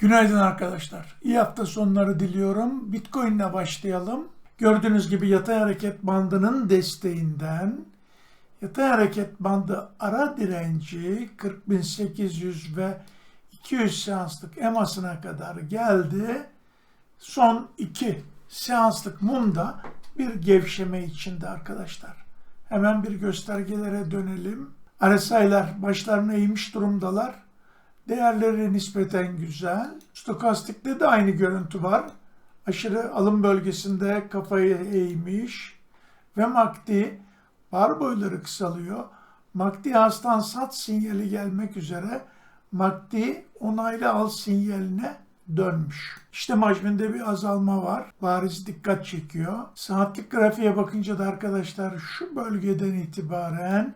Günaydın arkadaşlar. İyi hafta sonları diliyorum. Bitcoin ile başlayalım. Gördüğünüz gibi yatay hareket bandının desteğinden yatay hareket bandı ara direnci 40.800 ve 200 seanslık EMA'sına kadar geldi. Son iki seanslık mumda bir gevşeme içinde arkadaşlar. Hemen bir göstergelere dönelim. RSI'ler başlarına eğmiş durumdalar. Değerleri nispeten güzel. Stokastikte de aynı görüntü var. Aşırı alım bölgesinde kafayı eğmiş. Ve MACD bar boyları kısalıyor. MACD hastan sat sinyali gelmek üzere. MACD onaylı al sinyaline dönmüş. İşte hacminde bir azalma var. Bariz dikkat çekiyor. Saatlik grafiğe bakınca da arkadaşlar şu bölgeden itibaren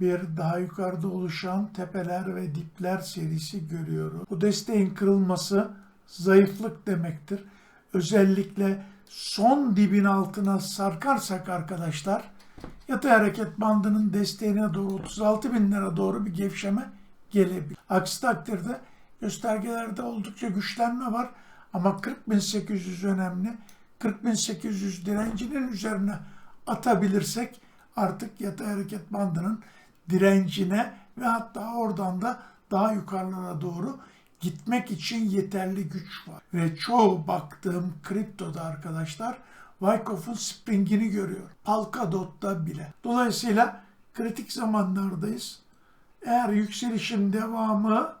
bir daha yukarıda oluşan tepeler ve dipler serisi görüyoruz. Bu desteğin kırılması zayıflık demektir. Özellikle son dibin altına sarkarsak arkadaşlar yatay hareket bandının desteğine doğru 36 bin lira doğru bir gevşeme gelebilir. Aksi takdirde göstergelerde oldukça güçlenme var ama 40.800 önemli. 40.800 direncinin üzerine atabilirsek artık yatay hareket bandının direncine ve hatta oradan da daha yukarılara doğru gitmek için yeterli güç var. Ve çoğu baktığım kriptoda arkadaşlar Wyckoff'un springini görüyor. Polkadot'ta bile. Dolayısıyla kritik zamanlardayız. Eğer yükselişin devamı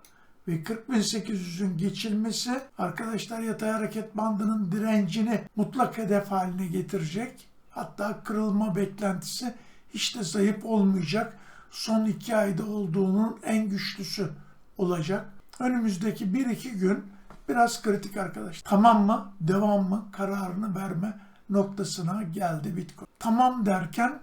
ve 40.800'ün geçilmesi arkadaşlar yatay hareket bandının direncini mutlak hedef haline getirecek. Hatta kırılma beklentisi hiç de zayıf olmayacak. Son iki ayda olduğunun en güçlüsü olacak. Önümüzdeki 1-2 gün biraz kritik arkadaş. Tamam mı, devam mı kararını verme noktasına geldi Bitcoin. Tamam derken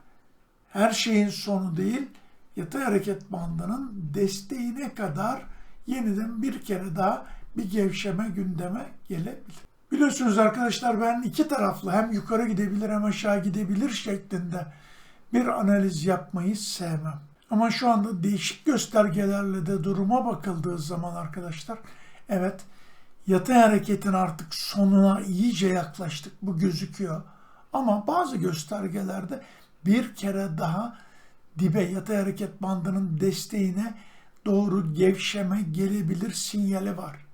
her şeyin sonu değil, yatay hareket bandının desteğine kadar yeniden bir kere daha bir gevşeme gündeme gelebilir. Biliyorsunuz arkadaşlar ben iki taraflı hem yukarı gidebilir hem aşağı gidebilir şeklinde bir analiz yapmayı sevmem. Ama şu anda değişik göstergelerle de duruma bakıldığı zaman arkadaşlar evet yatay hareketin artık sonuna iyice yaklaştık bu gözüküyor. Ama bazı göstergelerde bir kere daha dibe yatay hareket bandının desteğine doğru gevşeme gelebilir sinyali var.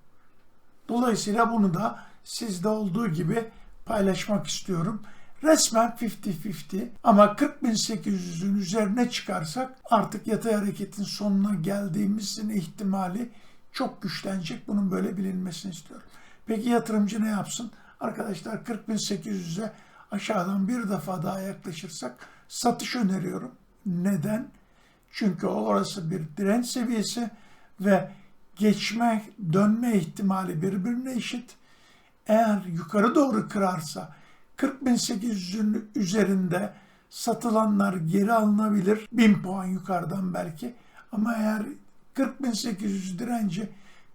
Dolayısıyla bunu da sizde olduğu gibi paylaşmak istiyorum. Resmen 50-50 ama 40.800'ün üzerine çıkarsak artık yatay hareketin sonuna geldiğimizin ihtimali çok güçlenecek. Bunun böyle bilinmesini istiyorum. Peki yatırımcı ne yapsın? Arkadaşlar 40.800'e aşağıdan bir defa daha yaklaşırsak satış öneriyorum. Neden? Çünkü orası bir direnç seviyesi ve geçme, dönme ihtimali birbirine eşit. Eğer yukarı doğru kırarsa 40.800'ün üzerinde satılanlar geri alınabilir. 1000 puan yukarıdan belki. Ama eğer 40.800 direnci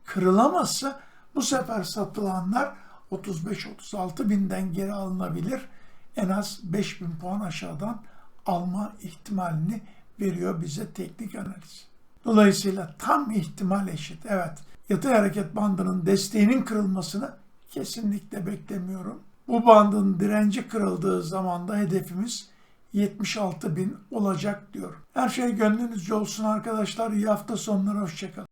kırılamazsa bu sefer satılanlar 35-36 binden geri alınabilir. En az 5000 puan aşağıdan alma ihtimalini veriyor bize teknik analiz. Dolayısıyla tam ihtimal eşit. Evet yatay hareket bandının desteğinin kırılmasını kesinlikle beklemiyorum. Bu bandın direnci kırıldığı zaman da hedefimiz 76 bin olacak diyor. Her şey gönlünüzce olsun arkadaşlar. İyi hafta sonları. Hoşçakalın.